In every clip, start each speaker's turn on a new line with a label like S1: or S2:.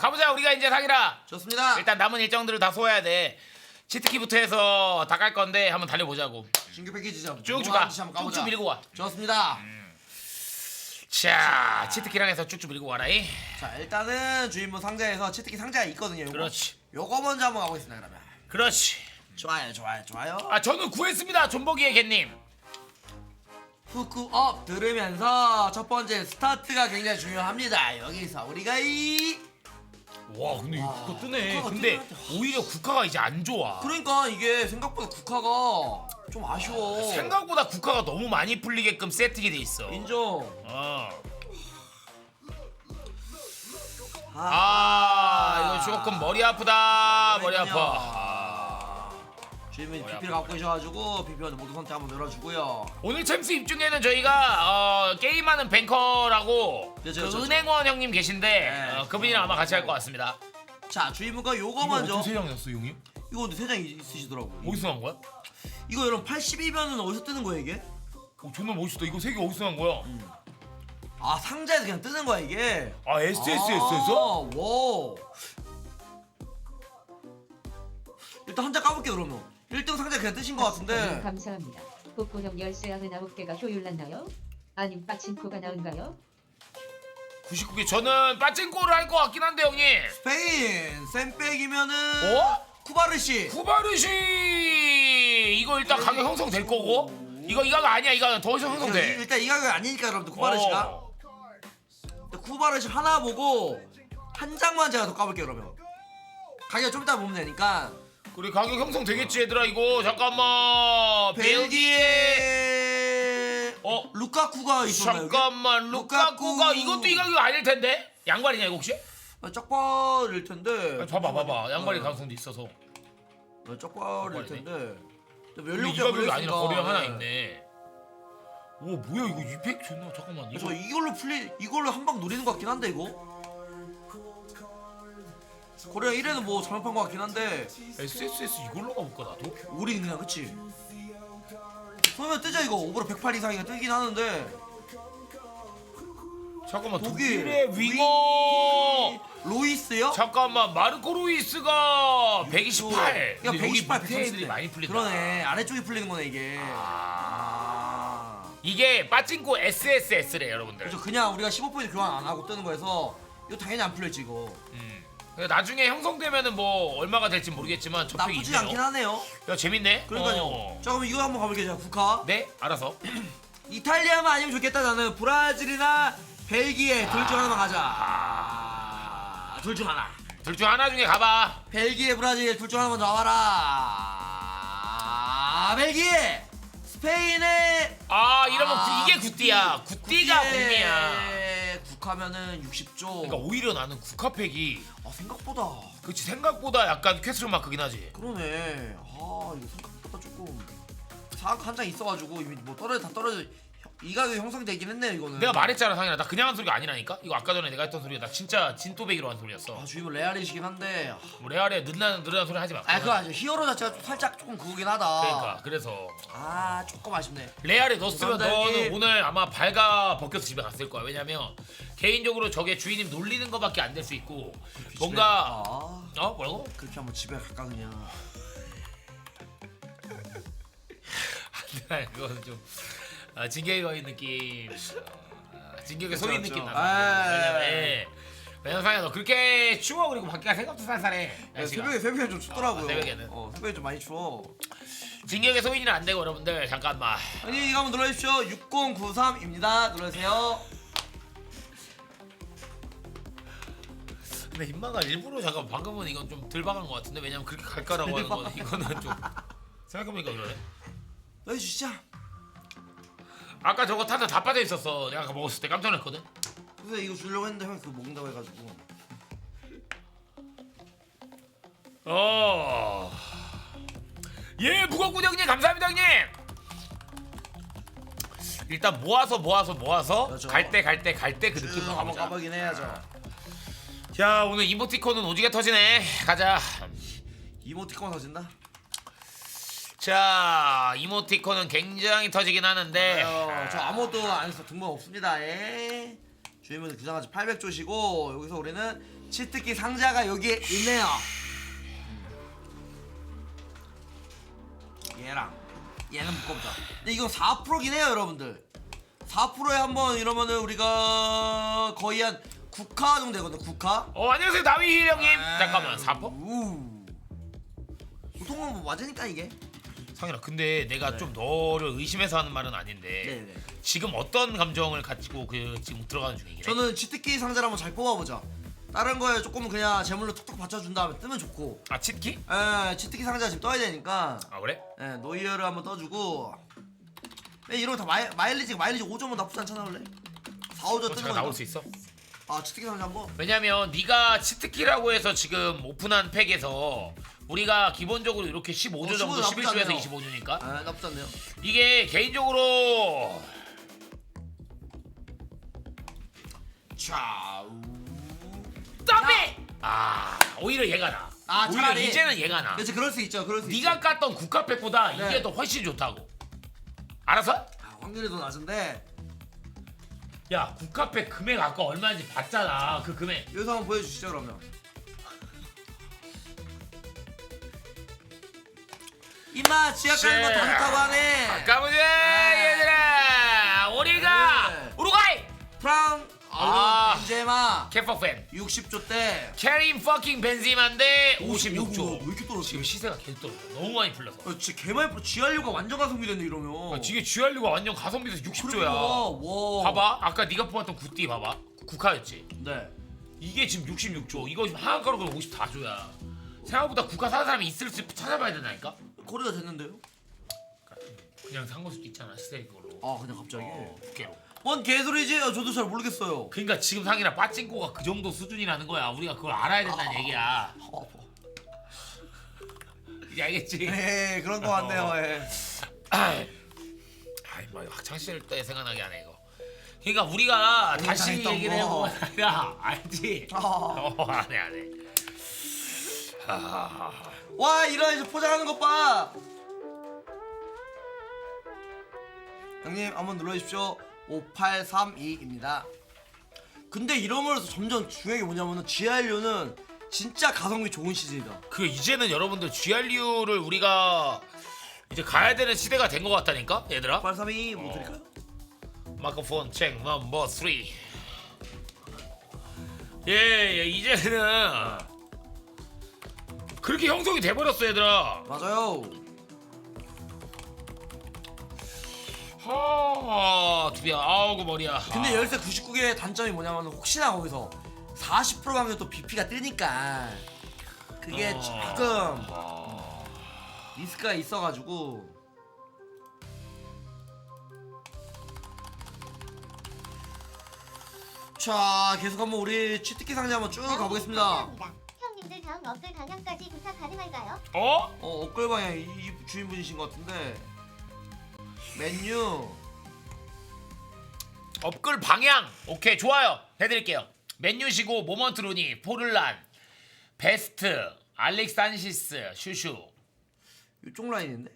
S1: 가보자 우리가 이제 상이라
S2: 좋습니다.
S1: 일단 남은 일정들을 다 소화해야 돼 치트키부터 해서 다깔 건데 한번 달려보자고
S2: 신규 패키지 좀
S1: 쭉쭉 가가 쭉쭉 밀고 와
S2: 좋습니다.
S1: 자, 치트키랑 해서 쭉쭉 밀고 와라이.
S2: 자 일단은 주인분 상자에서 치트키 상자가 있거든요. 요거.
S1: 그렇지.
S2: 요거 먼저 한번 가보겠습니다 그러면.
S1: 그렇지.
S2: 좋아요 좋아요 좋아요.
S1: 아, 저는 구했습니다. 존버기의 개님.
S2: 후크업 들으면서 첫 번째 스타트가 굉장히 중요합니다. 여기서 우리가 이
S1: 와, 근데
S2: 와,
S1: 이거 뜨네.
S2: 국화가
S1: 근데
S2: 와.
S1: 오히려 국화가 이제 안 좋아.
S2: 그러니까 이게 생각보다 국화가 좀 아쉬워.
S1: 생각보다 국화가 너무 많이 풀리게끔 세팅이 돼 있어.
S2: 인정.
S1: 어.
S2: 아,
S1: 아, 이거 조금 머리 아프다. 머리 아파. 머리
S2: PP를 갖고 계셔가지고 PP한테 모두 선택 한번 열어주고요.
S1: 오늘 챔스 입중에는 저희가 어, 게임하는 뱅커라고
S2: 그렇죠,
S1: 그
S2: 그렇죠.
S1: 은행원 형님 계신데
S2: 네.
S1: 어, 그분이랑 아마 같이 할 것 같습니다.
S2: 자 주인분과 요거 먼저
S1: 장이었어, 형님?
S2: 이거 근데 세장 있으시더라고.
S1: 어디서 난 거야?
S2: 이거 여러분 82변은 어디서 뜨는 거야 이게?
S1: 어, 존나 멋있다. 이거 세 개 어디서 난 거야?
S2: 아 상자에서 그냥 뜨는 거야 이게.
S1: 아 SSS에서?
S2: 아, 와. 일단 한장 까볼게 그러면. 1등 상자 그냥 뜨신 거 같은데.
S3: 감사합니다. 복고형 열쇠 99개가 효율났나요? 아님 빠친코가 나은가요?
S1: 99개 저는 빠찡코를 할 것 같긴 한데 형님.
S2: 스페인 쌤백이면은
S1: 어?
S2: 쿠바르시.
S1: 쿠바르시 이거 일단 가격 형성될 거고 이거 이거 아니야 이거 더 이상
S2: 이-
S1: 형성돼.
S2: 일단 이 가격 아니니까 여러분들 쿠바르시가.
S1: 어.
S2: 근데 쿠바르시 하나 보고 한 장만 제가 더 까볼게요 그러면. 가격 좀 이따 보면 되니까.
S1: 그래 가격 형성 되겠지 얘들아 이거 잠깐만 벨기에 어
S2: 루카쿠가 있었나요? 여기?
S1: 잠깐만 루카쿠가
S2: 루카쿠.
S1: 이것도 이 가격 아닐 텐데 양발이냐 이거 혹시?
S2: 아, 쩍발일 텐데.
S1: 봐봐 봐봐 양발이
S2: 어.
S1: 가능성도 있어서
S2: 어, 쩍발일
S1: 쩍발이네.
S2: 텐데.
S1: 근데 이 가격이 아니라 거리가 하나
S2: 네.
S1: 있네 오 뭐야 이거 200 존나 잠깐만 이거
S2: 저 이걸로 플레이 이걸로 한 방 노리는 것 같긴 한데 이거. 코리아 1회는 뭐 잘못한 것 같긴 한데
S1: SSS 이걸로 가볼까 나도?
S2: 우리는 그냥 그치. 그러면 뜨죠 이거 오버로 108 이상이가 뜨긴 하는데
S1: 잠깐만
S2: 독일
S1: 독일의 윙어
S2: 로이스요?
S1: 잠깐만 마르코 루이스가 128
S2: 그러니까
S1: 근데 여기
S2: 128,
S1: 밑에
S2: 130
S1: 애들이 많이 풀린다
S2: 그러네 아래쪽이 풀리는 거네 이게.
S1: 아.
S2: 아.
S1: 이게 빠찡코 SSS래 여러분들
S2: 그래서 그냥 우리가 15포인트 교환 안 하고 뜨는 거여서 이거 당연히 안 풀렸지 이거.
S1: 음. 근데 나중에 형성되면은 뭐 얼마가 될지 모르겠지만 저쪽이
S2: 나쁘지
S1: 있네요
S2: 않긴 하네요.
S1: 야 재밌네
S2: 그러니까요.
S1: 어.
S2: 자 그럼 이거 한번 가볼게요. 제가 국화.
S1: 네 알아서
S2: 이탈리아만 아니면 좋겠다 나는 브라질이나 벨기에 둘 중 하나만 가자.
S1: 아.
S2: 둘 중 하나.
S1: 둘 중 하나 중에 가봐
S2: 벨기에 브라질 둘 중 하나만 나와라. 벨기에 스페인의
S1: 아 이러면
S2: 아,
S1: 구- 이게 굿띠야 굿띠가 공이야
S2: 국하면은 60조.
S1: 그러니까 오히려 나는 국화팩이
S2: 아 생각보다
S1: 그치 생각보다 약간 퀘스트 마크긴 하지
S2: 그러네. 아 이거 생각보다 조금 사각 한장 있어가지고 이미 뭐 떨어져 다 떨어져 이 가격 형성되긴 했네요 이거는.
S1: 내가 말했잖아 상현아 나 그냥 한 소리가 아니라니까 이거 아까 전에 내가 했던 소리가 나 진짜 진또배기로 한 소리였어
S2: 아 주임은 레알이시긴 한데. 아,
S1: 뭐 레알에 늦는 느리는 소리 하지 마
S2: 아 그거 아니죠 히어로 자체가 좀 살짝 조금 그거긴 하다.
S1: 그러니까 그래서
S2: 아 조금 아쉽네.
S1: 레알에 넣었으면
S2: 감사합니다,
S1: 너는
S2: 형님.
S1: 오늘 아마 발가 벗겨서 집에 갔을 거야 왜냐면 개인적으로 저게 주인님 놀리는 거밖에 안 될 수 있고 뭔가
S2: 아
S1: 어 뭐라고?
S2: 그렇게 한번 집에 갈까 그냥.
S1: 그거는 좀 아, 진격의 거인 느낌 어, 아, 진격의
S2: 그쵸,
S1: 소인
S2: 그쵸.
S1: 느낌
S2: 아,
S1: 나서 왜냐면 예. 왜냐면 상현아 너 그렇게 추워 그리고 밖에가 생각도 쌀쌀해 날씨가.
S2: 새벽에 새벽에 좀 춥더라고요.
S1: 아, 새벽에는.
S2: 어 새벽에 좀 많이 추워.
S1: 진격의 소인이는 안 되고 여러분들 잠깐만
S2: 아니 이거 한번 눌러주십시오. 6093입니다. 눌러주세요.
S1: 근데 힘마가 일부러 잠깐 방금은 이건 좀 덜박한 것 같은데 왜냐면 그렇게 갈까라고 하는 건 이거는 좀 생각해보니까 그러네
S2: 넣어주시죠.
S1: 아까 저거 타자 다 빠져 있었어 내가 아까 먹었을 때 깜짝 놀랐거든
S2: 그래서 이거 주려고 했는데 형이 그거 먹는다고 해가지고.
S1: 어. 예, 무겁군 형님 감사합니다 형님. 일단 모아서 모아서 모아서
S2: 그렇죠.
S1: 갈 때 갈 때 갈
S2: 때그쭉
S1: 느낌으로
S2: 한번
S1: 가보자.
S2: 까보긴 해야죠.
S1: 자 오늘 이모티콘은 오지게 터지네. 가자.
S2: 이모티콘 터진다.
S1: 자 이모티콘은 굉장히 터지긴 하는데.
S2: 어, 저 아무것도 안 해서 등본 없습니다. 예. 주인분은 규정아지 800조시고 여기서 우리는 치트키 상자가 여기에 있네요. 얘랑 얘는 묶어보자. 근데 이건 4%긴 해요, 여러분들. 4%에 한번 이러면은 우리가 거의 한 9카 정도 되거든, 9카.
S1: 어 안녕하세요 나위희 형님 잠깐만 사퍼?
S2: 우. 보통은 뭐 맞으니까 이게.
S1: 상현아 근데 내가
S2: 네.
S1: 좀 너를 의심해서 하는 말은 아닌데
S2: 네네.
S1: 지금 어떤 감정을 가지고 그 지금 들어가는 중이긴 해?
S2: 저는 치트키 상자를 한번 잘 뽑아보자. 다른 거에 조금 그냥 재물로 툭툭 받쳐준 다음에 뜨면 좋고.
S1: 아 치트키?
S2: 에 치트키 상자 지금 떠야 되니까
S1: 아 그래?
S2: 예, 노이어를 한번 떠주고 예, 이런 거다 마일, 마일리지 마일리지 5점은 나쁘지 않잖아 원래 4, 5점
S1: 너
S2: 뜨는
S1: 잠깐
S2: 거
S1: 나올 수 있어?
S2: 아 치트키 상자 한번
S1: 왜냐면 네가 치트키라고 해서 지금 오픈한 팩에서 우리가 기본적으로 이렇게 15조
S2: 어,
S1: 정도
S2: 15조 나쁘지
S1: 11조에서
S2: 않네요.
S1: 25조니까
S2: 아 나쁘지 않네요
S1: 이게 개인적으로
S2: 자 우...
S1: 더비! 아 오히려 얘가 나
S2: 아,
S1: 오히려
S2: 차라리.
S1: 이제는 얘가 나
S2: 그렇지 그럴 수 있죠 그럴 수
S1: 네가 깠던 국카팩보다
S2: 네.
S1: 이게 더 훨씬 좋다고 알았어?
S2: 있죠 아, 확률이 더 낮은데
S1: 야 국카팩 금액 아까 얼마인지 봤잖아 그 금액.
S2: 여기서 한번 보여주시죠 그러면. 좋다고 하네.
S1: 가보자
S2: 네.
S1: 얘들아. 우리가
S2: 네.
S1: 우루과이.
S2: 프랑
S1: 아.
S2: 아. 벤제마
S1: 캐퍼팬
S2: 60조 때
S1: 캐린 퍼킹 벤지마인데
S2: 오,
S1: 56조
S2: 왜 이렇게 떨어져?
S1: 지금 시세가 계속 떨어져. 너무 많이 풀려서.
S2: 어, 진짜 개많이 풀어 GRU가 완전 가성비 됐네 이러면.
S1: 아, 지금 GRU가 완전 가성비에서 60조야.
S2: 와.
S1: 봐봐. 아까 네가 뽑았던 구띠 봐봐. 국카였지?
S2: 네.
S1: 이게 지금 66조. 이거 지금 하한가로 그럼 54조야. 생각보다 국가 사는 사람이 있을 수 찾아봐야 된다니까?
S2: 거리가 됐는데요?
S1: 그냥 산 걸 수도 있잖아 그걸로.
S2: 아 그냥 갑자기?
S1: 어, 두께로
S2: 뭔 개소리지? 어, 저도 잘 모르겠어요
S1: 그러니까 지금 상이랑 빠찡코가 그 정도 수준이라는 거야 우리가 그걸 알아야 된다는 얘기야
S2: 어,
S1: 이제 알겠지?
S2: 네 그런 거 같네요 예.
S1: 아이 뭐 학창 시절 때 생각나게 하네 이거 그러니까 우리가 다시
S2: 당했던
S1: 얘기를
S2: 거.
S1: 해보면 아니라 알지?
S2: 아.
S1: 어 안해 안해
S2: 와 이런 이제 포장하는 것 봐 형님 한번 눌러 주십시오 5832입니다. 근데 이러면서 점점 게 뭐냐면은 GRU는 진짜 가성비 좋은 시즌이다.
S1: 그 이제는 여러분들 GRU를 우리가 이제 가야 되는 시대가 된 것 같다니까 얘들아?
S2: 5832뭐
S1: 어.
S2: 드릴까요?
S1: 마크폰 책 넘버 3 예, 예 이제는 그렇게 형성이 돼버렸어 얘들아.
S2: 맞아요
S1: 하 두비야 아우 그 머리야
S2: 근데 열쇠 99개의 단점이 뭐냐면 혹시나 거기서 40% 확률 또 BP가 뜨니까 그게
S1: 어.
S2: 조금
S1: 어.
S2: 리스크가 있어가지고 자 계속 한번 우리 치트키 상자 한번 쭉 가보겠습니다.
S4: 형님들 다음 업글 방향까지 부탁 가능할까요?
S1: 어?
S2: 어 업글 방향 이, 이 주인분이신 것 같은데 메뉴.
S1: 업글 방향. 오케이 좋아요. 해드릴게요. 맨유시고 모먼트 루니 포를란 베스트 알렉산시스 슈슈.
S2: 이쪽 라인인데?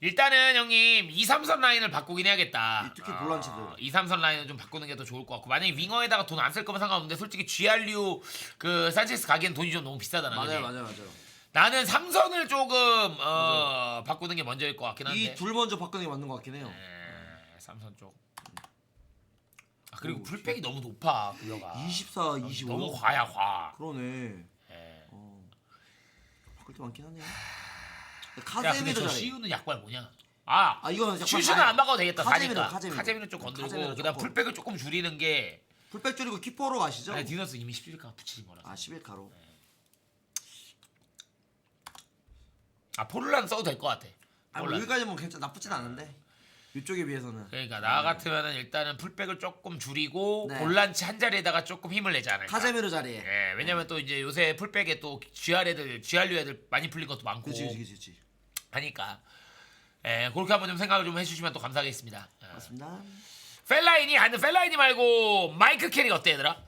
S1: 일단은 형님 2, 3선 라인을 바꾸긴 해야겠다.
S2: 특히 볼란치들.
S1: 2, 3선 라인을 좀 바꾸는 게 더 좋을 것 같고 만약에 윙어에다가 돈 안 쓸 거면 상관없는데 솔직히 GRU 그 산체스 가기엔 돈이 좀 너무 비싸잖아
S2: 맞아요
S1: 그지?
S2: 맞아요 맞아요
S1: 나는 3선을 조금 어, 바꾸는 게 먼저일 것 같긴 한데.
S2: 이 둘 먼저 바꾸는 게 맞는 것 같긴 해요.
S1: 에, 3선 쪽. 아, 그리고
S2: 오,
S1: 불백이 너무 높아 구여가.
S2: 24, 25
S1: 너무 과야 과.
S2: 그러네.
S1: 예.
S2: 어. 바꿀 때 많긴 하네.
S1: 야 근데
S2: 카제미도
S1: 저
S2: 잘해.
S1: 시우는 약발 뭐냐? 아
S2: 아 이거는 약간
S1: 안 바꿔도 되겠다
S2: 카제미로,
S1: 사니까.
S2: 카제미로.
S1: 카제미는 좀 건들고
S2: 카제미로
S1: 그다음
S2: 조금.
S1: 풀백을 조금 줄이는 게
S2: 풀백 줄이고 키퍼로 가시죠?
S1: 아니 디너스 이미 11가 붙이는 거라
S2: 아 11카로
S1: 아 포를란 써도 될 것 같아
S2: 아 뭐
S1: 포를란.
S2: 여기까지 뭐 괜찮 나쁘진 않은데 이쪽에 비해서는
S1: 그러니까 나 같으면은 일단은 풀백을 조금 줄이고
S2: 네.
S1: 볼란치 한 자리에다가 조금 힘을 내지 않을까
S2: 카제미로 자리에
S1: 예, 왜냐면 또 이제 요새 풀백에 또 GR 애들, GRU 애들 많이 풀린 것도 많고
S2: 그치 그치 그치
S1: 하니까 예, 그렇게 한번 좀 생각을 좀 해주시면 또 감사하겠습니다. 예.
S2: 맞습니다
S1: 펠라인이 아니 펠라인이 말고 마이크 캐릭 어때 얘들아?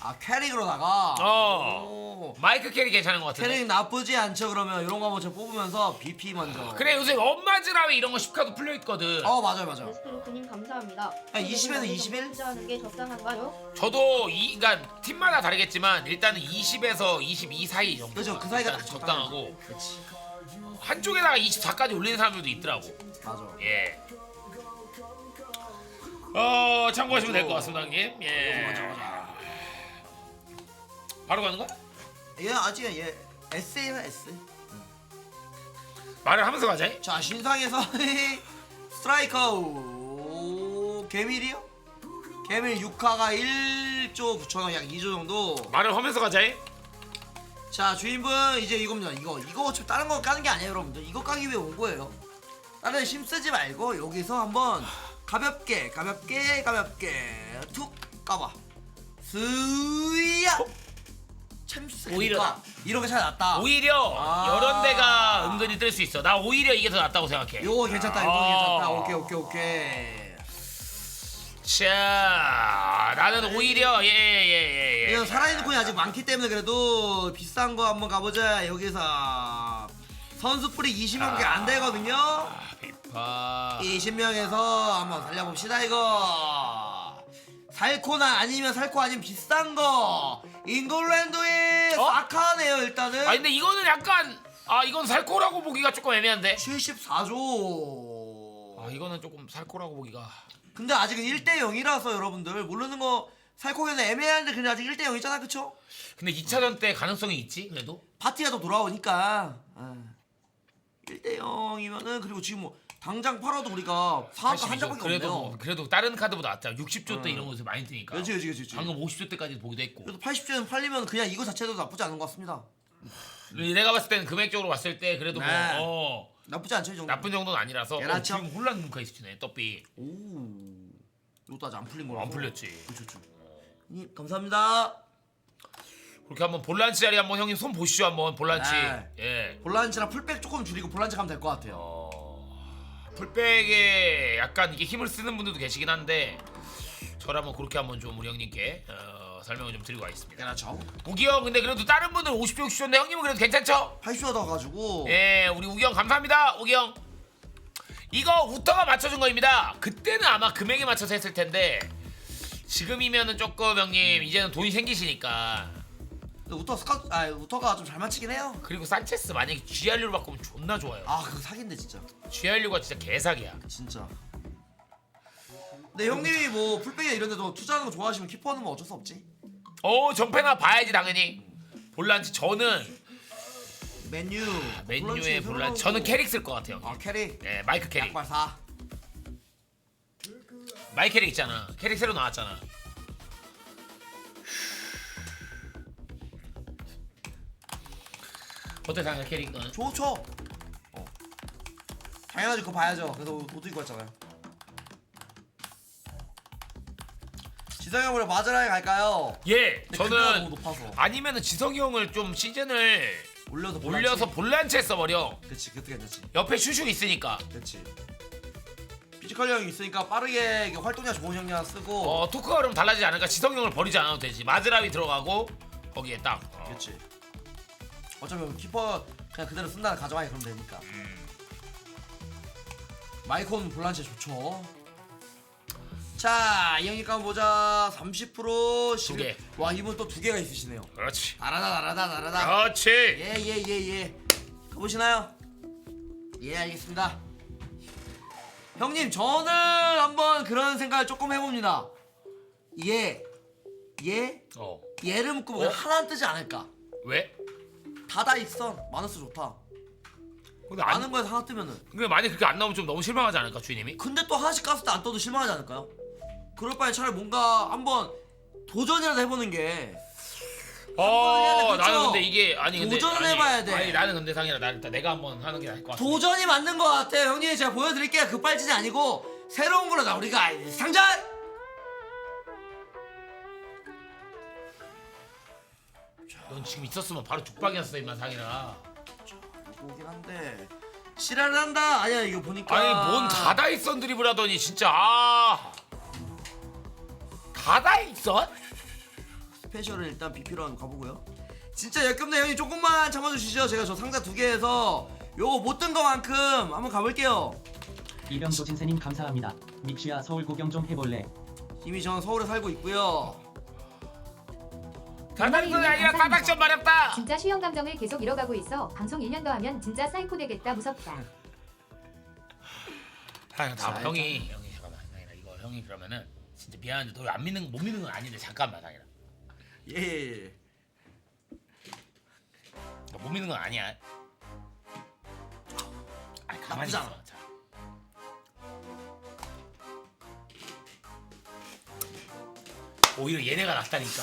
S2: 아 캐릭으로다가.
S1: 어.
S2: 오.
S1: 마이크 캐리 괜찮은 것 같은데.
S2: 캐릭 나쁘지 않죠 그러면 이런 거 먼저 뽑으면서 BP 먼저.
S1: 그래 요새 엄마 지라면 이런 거 10카도 풀려 있거든.
S2: 어 맞아요 맞아요.
S5: 에스프로크님 감사합니다.
S2: 20에서 21?
S5: 투자하는 게 적당한가요?
S1: 저도 이 그러니까 팀마다 다르겠지만 일단은 20에서 22 사이 정도.
S2: 그죠, 그 사이가 딱
S1: 적당하고
S2: 그렇지.
S1: 한쪽에다가 24까지 올리는 사람들도 있더라고.
S2: 맞아.
S1: 예. 어 참고하시면 될 것 같습니다, 형님. 예. 바로 가는 거야?
S2: 얘 아직 얘 S예요 S.
S1: 말을 하면서 가자.
S2: 자 신상에서 스트라이커 오, 개밀이요? 개밀 6화가 1조 9천원 약 2조 정도
S1: 말을 하면서 가자.
S2: 자 주인분 이제 이겁니다 이거 이거 어차피 다른 거 까는 게 아니에요 여러분들 이거 까기 위해 온 거예요 다른 힘 쓰지 말고 여기서 한번 가볍게 가볍게 가볍게 툭 까봐 스야 챔스
S1: 오히려
S2: 이런 게 잘 낫다
S1: 오히려
S2: 아.
S1: 이런 데가 은근히 뜰 수 있어. 나 오히려 이게 더 낫다고 생각해.
S2: 요거 괜찮다 이거
S1: 아.
S2: 괜찮다 오케이 오케이 오케이
S1: 자, 나는 오히려 예예예 예.
S2: 이거 살아있는 코인이 아직 많기 때문에 그래도 비싼 거 한번 가보자 여기서 선수 뿌리 20명밖에 안 되거든요
S1: 아, 비파.
S2: 20명에서 한번 살려봅시다 이거 살코나 아니면 살코 아니면 비싼 거 잉글랜드의
S1: 어?
S2: 사카네요 일단은
S1: 아 근데 이거는 약간 아 이건 살코라고 보기가 조금 애매한데.
S2: 74조
S1: 아 이거는 조금 살코라고 보기가.
S2: 근데 아직은 1대 0이라서 여러분들 모르는 거 살코기는 애매한데 근데 아직 1대 0이잖아 그쵸?
S1: 근데 2차전 때 가능성이 있지 그래도.
S2: 파티가 또 돌아오니까 아, 1대 0이면은 그리고 지금 뭐 당장 팔아도 우리가 사업가 한
S1: 82조.
S2: 장밖에
S1: 그래도
S2: 없네요
S1: 뭐, 그래도 다른 카드보다 낫잖아. 60조 때
S2: 음.
S1: 이런 거에서 많이 뜨니까.
S2: 그렇지 그렇지 그렇지
S1: 방금 50조 때까지 보기도 했고.
S2: 그래도 80조는 팔리면 그냥 이거 자체도 나쁘지 않은 것 같습니다
S1: 내가 봤을 때는 금액적으로 봤을 때 그래도
S2: 네.
S1: 뭐 어,
S2: 나쁘지 않죠 이 정도
S1: 나쁜 정도는 아니라서 어,
S2: 괜찮죠?
S1: 지금 혼란 문카 있으시네 떡비
S2: 오 이것도 아직 안 풀린 거라서
S1: 안 풀렸지
S2: 그렇죠 그렇죠 님 감사합니다
S1: 그렇게 한번 볼란치 자리 한번 형님 손 보시죠 한번 볼란치
S2: 네.
S1: 예
S2: 볼란치랑 풀백 조금 줄이고 볼란치 가면 될 것 같아요
S1: 어, 풀백에 약간 이게 힘을 쓰는 분들도 계시긴 한데 한번 그렇게 한번 좀 우리 형님께 어, 설명을 좀 드리고 가겠습니다
S2: 그렇죠
S1: 우기 형 근데 그래도 다른 분들 50조 60조인데 형님은 그래도 괜찮죠?
S2: 80조가 더 가지고
S1: 예, 우리 우기 형 감사합니다. 우기 형. 이거 우터가 맞춰준 거입니다. 그때는 아마 금액에 맞춰서 했을 텐데 지금이면은 조금 형님 이제는 돈이 생기시니까
S2: 근데 우터 스카 아 우터가 좀 잘 맞히긴 해요
S1: 그리고 산체스 만약에 GRU로 바꾸면 존나 좋아요.
S2: 아 그거 사기인데 진짜
S1: GRU가 진짜 개사기야.
S2: 진짜 근데 형님이 뭐 풀백이나 이런 데도 투자하는 거 좋아하시면 키퍼하는 건 어쩔 수 없지
S1: 어 정패나 봐야지 당연히. 볼란치 저는
S2: 맨유
S1: 맨유의
S2: 볼란치
S1: 볼란치
S2: 새로
S1: 저는 캐릭 쓸 것 같아요.
S2: 아 캐리
S1: 예, 마이크 캐릭.
S2: 약발 4
S1: 마이크 캐릭 있잖아. 캐릭 새로 나왔잖아. 어때 생각 캐릭은?
S2: 좋죠 어. 당연하지 그거 봐야죠 그래서 옷도 입고 왔잖아요 지성이 형 우리 마즈라에 갈까요?
S1: 예,
S2: 근데
S1: 저는
S2: 높아서
S1: 아니면은 지성이 형을 좀 시즌을
S2: 올려서
S1: 올려서 볼란치에 써버려.
S2: 그치 그것도 괜찮지
S1: 옆에 슈슈 있으니까.
S2: 그치 피지컬 형이 있으니까 빠르게 이게 활동량 좋은 형량 쓰고
S1: 어 토크가 그럼 달라지지 않을까? 지성이 형을 버리지 않아도 되지. 마즈라비 들어가고 거기에 딱. 어.
S2: 그치 어차피 키퍼 그냥 그대로 쓴다는 가정하에 그러면 되니까
S1: 음.
S2: 마이콘 볼란치 좋죠 자, 이 형님 까 보자.
S1: 30%두 개.
S2: 와, 이분 또 두 개가 있으시네요.
S1: 그렇지.
S2: 나라다 나라다 나라다.
S1: 그렇지.
S2: 예, 예, 예, 예. 가보시나요? 예, 알겠습니다. 형님, 저는 한번 그런 생각을 조금 해봅니다. 예, 예,
S1: 어.
S2: 예를 묶으면
S1: 어?
S2: 하나 뜨지 않을까?
S1: 왜?
S2: 다다익선 마너스 좋다.
S1: 근데 안,
S2: 많은 거에서 하나 뜨면은.
S1: 근데 만약 그렇게 안 나오면 좀 너무 실망하지 않을까 주인님이?
S2: 근데 또 하나씩 깠을 때 안 떠도 실망하지 않을까요? 그럴 바에 차라리 뭔가 한번 도전이라도 해보는 게 해야 돼,
S1: 어,
S2: 그쵸?
S1: 나는 근데 이게 아니 근데
S2: 도전을
S1: 아니,
S2: 해봐야 돼.
S1: 아니 나는 근데 상이라 나 일단 내가 한번 하는 게 나을 것 같아.
S2: 도전이 맞는 것 같아요 형님 제가 보여드릴게요 급발진이 아니고 새로운 걸로 나 우리가 상전
S1: 넌 지금 있었으면 바로 죽박이었어 임마 상이라.
S2: 오긴 한데 실화를 한다 아니야 이거 보니까
S1: 아니 뭔 다다익선 드리블 하더니 진짜 아 다다익선?
S2: 스페셜을 일단 BP로 한번 가보고요. 진짜 역겹네 형님 조금만 참아주시죠. 제가 저 상자 두 개에서 요거 못 뜬 거만큼 한번 가볼게요.
S6: 이병도 진세님 감사합니다. 믹시야 서울 구경 좀 해볼래?
S2: 이미 저는 서울에 살고 있고요.
S1: 건 아니라 따닥점 마렵다.
S7: 진짜 수영 감정을 계속 잃어가고 있어. 방송 1년 더 하면 진짜 사이코 되겠다 무섭다.
S1: 아,
S2: 자,
S1: 다 형이 형이 잠깐만 이거 형이 그러면은 진짜 미안한데 너 안 믿는 못 믿는 건 아닌데 잠깐만 상이라
S2: 예, 예, 예.
S1: 너못 믿는 건 아니야. 아 가만히
S2: 나쁘지
S1: 있어.
S2: 않아.
S1: 자. 오히려 얘네가 낫다니까.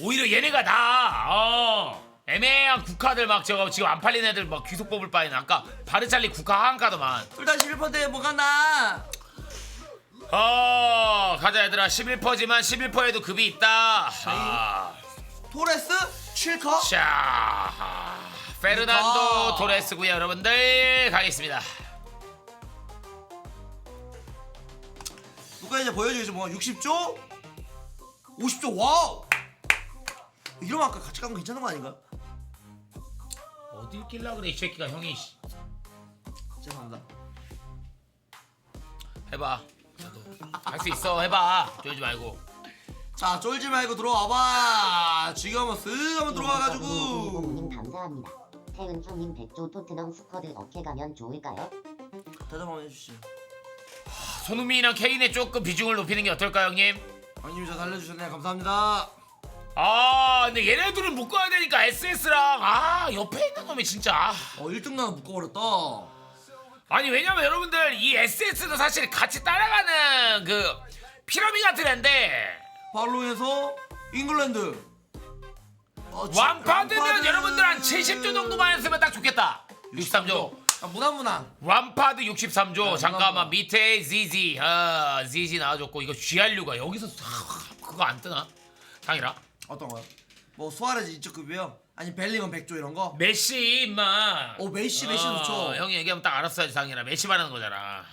S1: 오히려 얘네가 나. 어. 애매한 국화들 막 저거 지금 안 팔린 애들 막 귀속 뽑을 바에는 아까 바르찰리 국화 한가더만.
S2: 둘다 11%에 뭐가 나?
S1: 어 가자 얘들아 11%지만 11%에도 급이 있다. 아.
S2: 토레스 7커?
S1: 자 페르난도
S2: 아.
S1: 토레스고요 여러분들 가겠습니다.
S2: 누가 이제 보여주겠죠 뭐 60조? 50조 와우! 이러면 아까 같이 가면 괜찮은 거 아닌가?
S1: 어딜 낄라 그래 이 새끼가 형이 씨.
S2: 죄송합니다.
S1: 해봐. 할수 있어 해봐. 쫄지 말고.
S2: 자 쫄지 말고 들어와봐. 지금 한번 쓱 한번 들어와가지고.
S8: 님 감사합니다. 태은 형님 백조 토트넘 스쿼드 어깨 가면 좋을까요?
S2: 대답 한번 해주시죠.
S1: 손흥민이랑 케인의 조금 비중을 높이는 게 어떨까 형님?
S2: 형님이 저 살려주셨네요. 감사합니다.
S1: 아 근데 얘네들은 묶어야 되니까 SS랑 아 옆에 있는 놈이 진짜 아.
S2: 어 1등 나는 묶어버렸다.
S1: 아니 왜냐면 여러분들 이 SS도 사실 같이 따라가는 그 피라미 같은 애인데
S2: 발로에서 잉글랜드. 어, 지-
S1: 완파드면
S2: 완파드.
S1: 여러분들 한 70조 정도만 했으면 딱 좋겠다 63조
S2: 아, 무난무난.
S1: 완파드 63조
S2: 아,
S1: 잠깐만. 밑에 ZZ 아 ZZ 나와줬고 이거 GRU가 여기서 아, 그거 안 뜨나? 상이라
S2: 어떤 거요? 뭐 수아레즈 이쪽 급이요? 아니 벨링은 100조 이런 거?
S1: 메시 임마
S2: 오 메시 메시
S1: 어,
S2: 좋죠.
S1: 형이 얘기하면 딱 알았어야지 상이라 메시 말하는 거잖아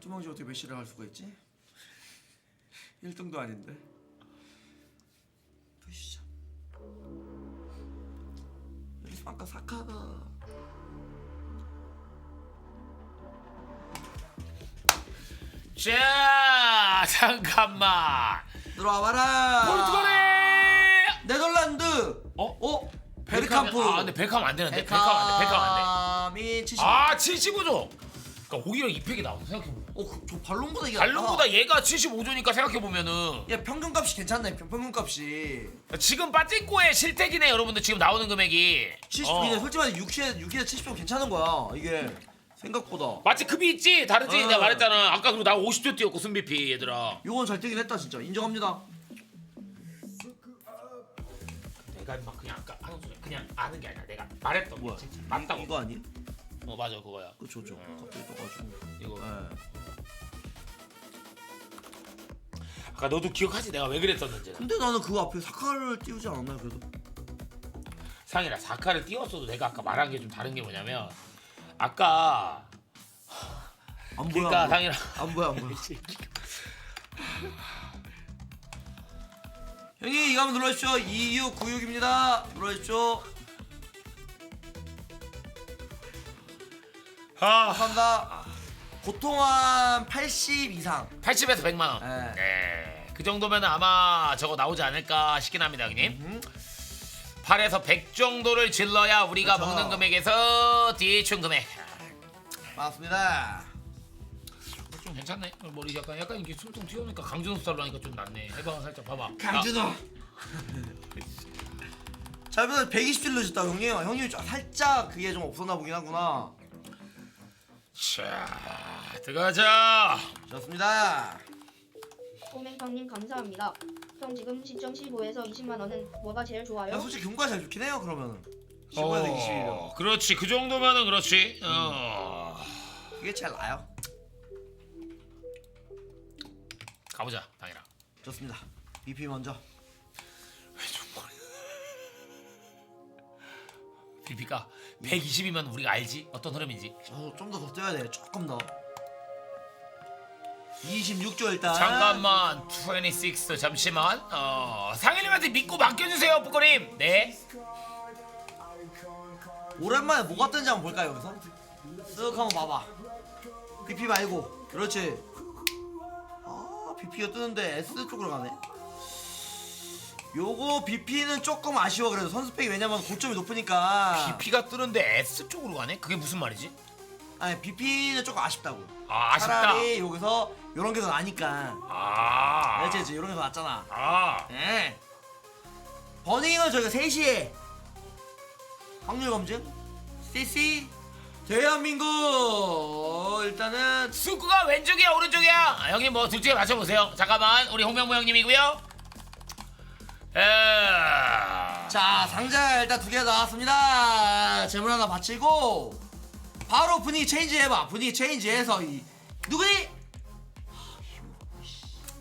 S2: 12명지 어떻게 메시를 할 수가 있지? 1등도 아닌데. 보시죠. 여기서 아까 사카가
S1: 자 잠깐만
S2: 들어와봐라.
S1: 포르투갈에. 어?
S2: 어? 베르캄프.
S1: 아 근데 베르캄 안 되는데 베르캄 안 돼. 베르캄 안 돼.
S2: 베르캄이 70.
S1: 아 75조. 그러니까 오히려 이 팩이 나오고 생각해 보면.
S2: 어, 그, 저 발롱보다 이게
S1: 발롱보다 얘가 75조니까 생각해 보면은
S2: 야 평균값이 괜찮네. 평- 평균값이.
S1: 지금 빠찡코의 실택이네 여러분들 지금 나오는 금액이
S2: 70.
S1: 어.
S2: 솔직히 말해 6에 6에 70점 괜찮은 거야. 이게 생각보다.
S1: 마치 급이 있지 다르지
S2: 어.
S1: 내가 말했잖아 아까 그리고 나 50조 뛰었고 순비피 얘들아
S2: 요건 잘 뛰긴 했다 진짜. 인정합니다.
S1: 내가 막 그냥 아까 하는 소리 그냥 아는 게 아니라 내가 말했던
S2: 뭐야?
S1: 거 진짜 맞다고
S2: 이거 아니?
S1: 어 맞아 그거야
S2: 그쵸 그쵸. 갑자기 떠가지고.
S1: 이거
S2: 예.
S1: 아까 너도 기억하지 내가 왜 그랬었는지
S2: 근데 나는 그 앞에 사카를 띄우지 않았나요 그래도?
S1: 상이라 사카를 띄웠어도 내가 아까 말한 게 좀 다른 게 뭐냐면 아까
S2: 안 보여.
S1: 그러니까
S2: 안 보여.
S1: 상이라
S2: 안 보여 안 보여. 형님 이거 한번 눌러주십시오. 2696입니다. 눌러주십시오.
S1: 아
S2: 감사합니다. 보통 한 80 이상.
S1: 80에서 100만 원.
S2: 네.
S1: 네. 그 정도면 아마 저거 나오지 않을까 싶긴 합니다, 형님.
S2: 음.
S1: 8에서 100 정도를 질러야 우리가
S2: 그렇죠.
S1: 먹는 금액에서 대충 금액.
S2: 맞습니다.
S1: 좀 괜찮네. 머리 약간 약간 이게 숨통 튀어오니까 강준호 스타일로 하니까 좀 낫네. 해봐 살짝 봐봐.
S2: 강준호. 자, 그래서 120줄 넣으셨다 형님. 형님 좀 살짝 그게 좀 없었나 보긴 하구나.
S1: 자, 들어가자.
S2: 좋습니다.
S5: 꼬맹팡님 감사합니다. 형 지금 시점 15에서 20만 원은 뭐가 제일
S2: 야,
S5: 좋아요?
S2: 솔직히 경과 잘 좋긴 해요 그러면은. 15에서 20이면
S1: 어, 그렇지. 그 정도면은 그렇지. 어.
S2: 그게 제일 나요.
S1: 가보자, 당이라.
S2: 좋습니다. BP 먼저.
S1: 비비가 120이면 우리가 알지 어떤 흐름인지.
S2: 어, 좀 더 더 뛰어야 돼. 조금 더. 26조 일단
S1: 잠깐만 26 잠시만 어 상일님한테 믿고 맡겨주세요 뿌꼬님 네
S2: 오랜만에 뭐가 뜬지 한번 볼까요 여기서? 쓱 한번 봐봐 BP 말고 그렇지 아 BP가 뜨는데 S 쪽으로 가네. 요거 BP는 조금 아쉬워 그래도 선수팩이 왜냐면 고점이 높으니까.
S1: BP가 뜨는데 S 쪽으로 가네? 그게 무슨 말이지?
S2: 아니 BP는 조금 아쉽다고.
S1: 아 아쉽다.
S2: 차라리 여기서 요런 게 더 나니까.
S1: 아.
S2: 알지 알지. 요런 게 더 낫잖아.
S1: 아.
S2: 예 버닝은 저희가 3시에 확률 검증? CC 대한민국! 일단은
S1: 수구가 왼쪽이야 오른쪽이야? 아, 형님 뭐 둘 중에 맞춰보세요. 잠깐만 우리 홍명보 형님이고요. 에...
S2: 자 상자 일단 두 개 나왔습니다. 재물 하나 바치고 바로 분위기 체인지 해봐. 분위기 체인지해서 이 누구니?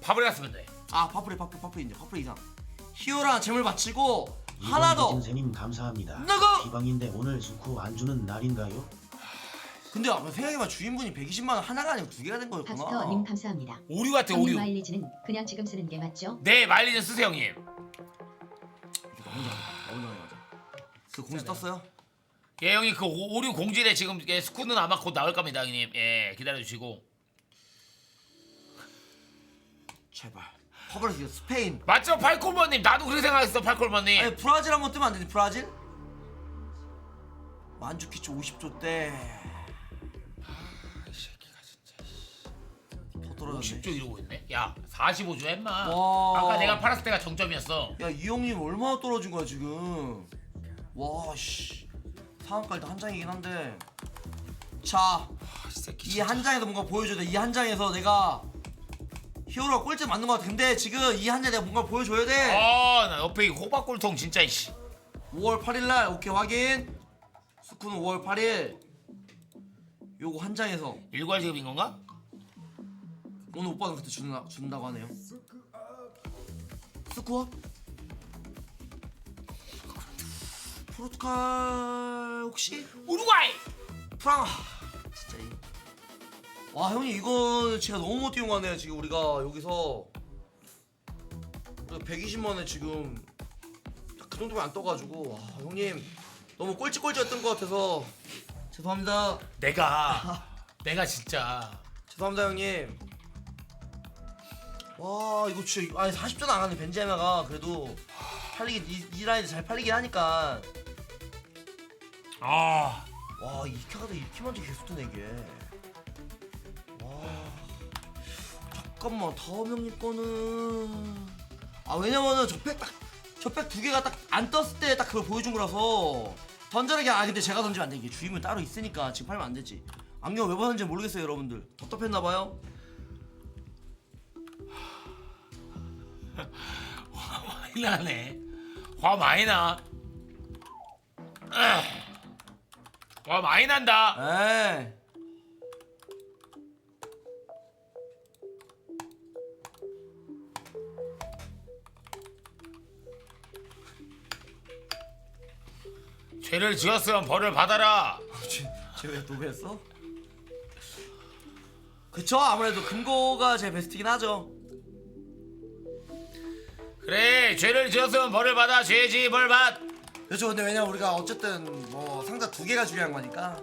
S1: 밥을 갔으면 돼.
S2: 아 파프리 파프리 파프리 이제 파프리 이상. 히오랑 재물 바치고 하나 더.
S9: 선생님 감사합니다.
S2: 누구?
S9: 비방인데 오늘 수쿠 안 주는 날인가요?
S2: 근데 아까 생각해봐. 주인분이 120만 원 하나가 아니고 두 개가 된 거였구나.
S7: 팝스터님 감사합니다.
S1: 오류 같아
S7: 형님
S1: 오류.
S7: 마일리지는 그냥 지금 쓰는 게 맞죠?
S1: 네 마일리지 쓰세요 형님.
S2: 너무 잘해 너무 맞아 그 공지 떴어요?
S1: 예 형님 그 오- 오류 공지에 지금 예, 스쿠는 아마 곧 나올 겁니다 형님. 예 기다려 주시고.
S2: 제발. 퍼블리스 스페인.
S1: 맞죠 팔콜버님? 나도 그렇게 생각했어 팔콜버님.
S2: 아니 브라질 한번 뜨면 안 되니 브라질? 만주키치 50조 때. 더 떨어졌네.
S1: 50조 이러고 있네 야 45조 했마
S2: 와.
S1: 아까 내가 팔았을 때가 정점이었어
S2: 야, 이 형님 얼마나 떨어진 거야, 지금. 와, 씨. 상한가 일단 한 장이긴 한데. 자,
S1: 아, 이 새끼
S2: 이
S1: 진짜.
S2: 한 장에서 뭔가 보여줘야 돼. 이 한 장에서 내가 히어로가 꼴찌 맞는 것 같아. 근데 지금 이 한 장에 내가 뭔가 보여줘야 돼.
S1: 아 나 옆에 이 호박골통 진짜 이씨
S2: 5월 8일 날 오케이 확인. 스쿠는 5월 8일. 요거 한 장에서
S1: 일괄 지급인 건가?
S2: 오늘 오빠는 그때 준다, 준다고 하네요. 스쿠어? 포르투갈 혹시?
S1: 우루과이
S2: 프랑 진짜 이. 와 형님 이거 제가 너무 못 띄운 거 같네요 지금 우리가 여기서 120만 원에 지금 딱그 정도면 안 떠가지고 와 형님 너무 꼴찌꼴찌였던 것 같아서 죄송합니다
S1: 내가 내가 진짜
S2: 죄송합니다 형님 와 이거 진짜 아니 40전 안 하네 벤제마가. 그래도 팔리긴 이, 이 라인이 잘 팔리긴 하니까.
S1: 아.
S2: 와 가도 이렇게 먼저 계속 뜨네 이게. 와. 잠깐만 다음 형님 거는. 아 왜냐면은 저팩 딱 저 팩 두 개가 딱 안 떴을 때 딱 그걸 보여준 거라서. 던져내기 아 근데 제가 던지면 안 돼. 이게 주임은 따로 있으니까 지금 팔면 안 되지. 안경 왜 벗었는지 모르겠어요 여러분들. 답답했나봐요
S1: 많이 나네. 화 많이 나. 아. 와 많이 난다.
S2: 에이.
S1: 죄를 지었으면 벌을 받아라.
S2: 쟤왜 노배했어? 그쵸? 아무래도 금고가 제 베스트긴 하죠
S1: 그래 죄를 지었으면 벌을 받아 죄지 벌받.
S2: 그렇죠. 근데 왜냐 면 우리가 어쨌든 뭐 상자 두 개가 중요한 거니까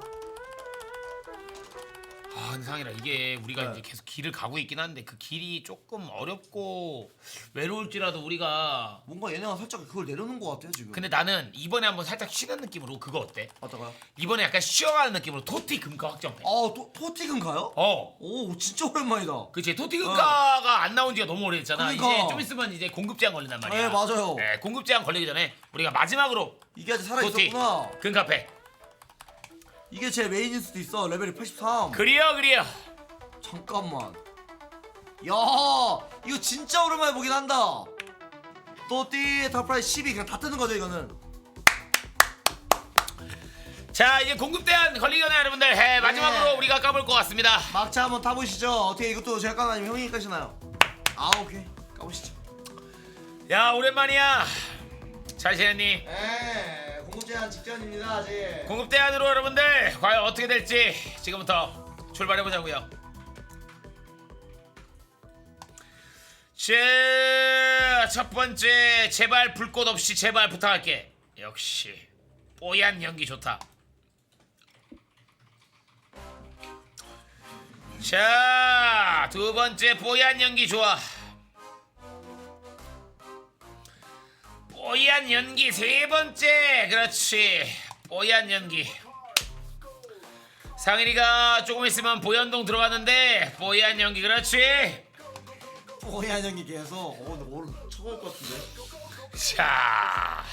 S1: 아 근데 상이라 이게 우리가
S2: 네.
S1: 이제 계속 길을 가고 있긴 한데 그 길이 조금 어렵고 외로울지라도 우리가
S2: 뭔가 얘네가 살짝 그걸 내려놓은 것 같아요 지금
S1: 근데 나는 이번에 한번 살짝 쉬는 느낌으로 그거 어때?
S2: 어떤가요?
S1: 이번에 약간 쉬어가는 느낌으로 토티 금가 확정해
S2: 아또 토티금 가요? 어오 진짜 오랜만이다
S1: 그치 토티 금가가 안 나온 지가 너무 오래됐잖아
S2: 그러니까.
S1: 이제 좀 있으면 이제 공급 제한 걸린단 말이야
S2: 네 맞아요
S1: 네, 공급 제한 걸리기 전에 우리가 마지막으로
S2: 이게 아직
S1: 토티
S2: 살아있었구나
S1: 금카페
S2: 이게 제 메인일 수도 있어. 레벨이 83
S1: 그리어 그리어
S2: 잠깐만. 야 이거 진짜 오랜만에 보긴 한다. 또띠 탑프라이 12 그냥 다 뜨는 거죠 이거는.
S1: 자 이제 공급 제한 걸리기 전에 여러분들. 해 마지막으로
S2: 네.
S1: 우리가 까볼 것 같습니다.
S2: 막차 한번 타보시죠. 어떻게 이것도 제가 까나? 아니면 형이 까시나요? 아 오케이. 까보시죠.
S1: 야 오랜만이야. 잘 지냈니?
S2: 에 공급 제한 직전입니다 아직.
S1: 공급 대안으로 여러분들 과연 어떻게 될지 지금부터 출발해 보자고요. 자첫 번째 제발 불꽃 없이 제발 부탁할게. 역시 뽀얀 연기 좋다. 자 두 번째 뽀얀 연기 좋아 뽀얀 연기 세 번째. 그렇지. 뽀얀 연기. 상일이가 조금 있으면 보현동 들어갔는데 뽀얀 연기 그렇지?
S2: 뽀얀 형이 계속. 어 근데 오늘 쳐볼 것 같은데.
S1: 자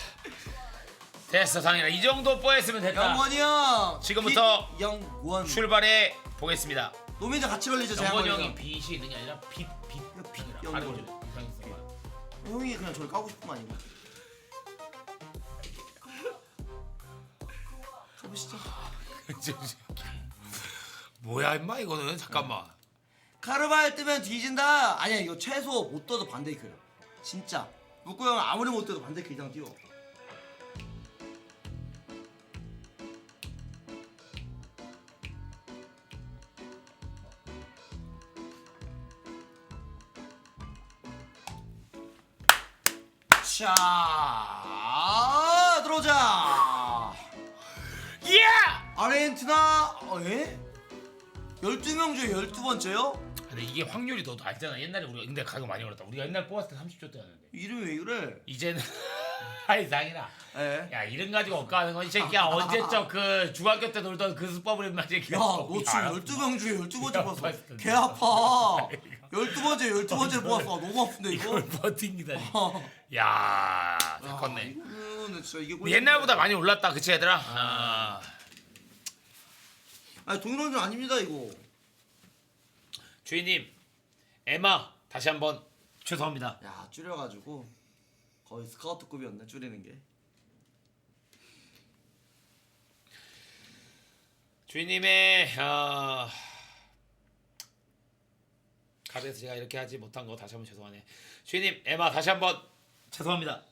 S1: 됐어 상일아. 이 정도 뽀했으면 됐다.
S2: 영원이 형
S1: 지금부터
S2: 빛 영원.
S1: 출발해 보겠습니다.
S2: 노민자 같이 걸리죠 제
S1: 영건이. 형이 빛이 있는 게 아니라 빛빛
S2: 빛,
S1: 아니라
S2: 영건.
S1: 발음이 좀 이상했어
S2: 형이 그냥 저를 까고 싶은 거 아니고 가보시죠.
S1: 뭐야 임마 이거는? 잠깐만.
S2: 카르발 뜨면 뒤진다. 아니야 이거 최소 못 떠도 반데이크야 진짜. 묶고 형 아무리 못 떠도 반데이크 이상 뛰어. 자 들어오자.
S1: 야
S2: 아르헨티나 어, 에? 12명 중에 12번째요?
S1: 근데 이게 확률이 더 낮잖아 옛날에 우리가 근데 가격 많이 올랐다 우리가 옛날 뽑았을 때 30조 대였는데
S2: 이름이 왜 그래?
S1: 이제는 아이 상이라
S2: 에?
S1: 야 이름 가지고 억까하는 건 이 새끼야 언제적 그 중학교 때 놀던 그 수법을 임마 새끼야
S2: 야, 너 지금 12명 중에 12번째
S1: 야,
S2: 뽑았어.
S1: 봤을 텐데.
S2: 개 아파. 12번째, 12번째 뽑았어. 너무 아픈데, 이거?
S1: 이걸 버팅기다니
S2: 어.
S1: 야
S2: 야,
S1: 컸네
S2: 이거는 진짜 이게 꼴찌.
S1: 옛날보다 많이 올랐다 그치 얘들아 아.
S2: 아니, 동일한 줄 아닙니다, 이거.
S1: 주인님 에마 다시 한번 죄송합니다
S2: 야, 줄여가지고. 거의 스카우트급이었네, 줄이는 게.
S1: 주인님의 어... 가게에서 제가 이렇게 하지 못한 거 다시 한번 죄송하네 주인님 에마 다시 한번 죄송합니다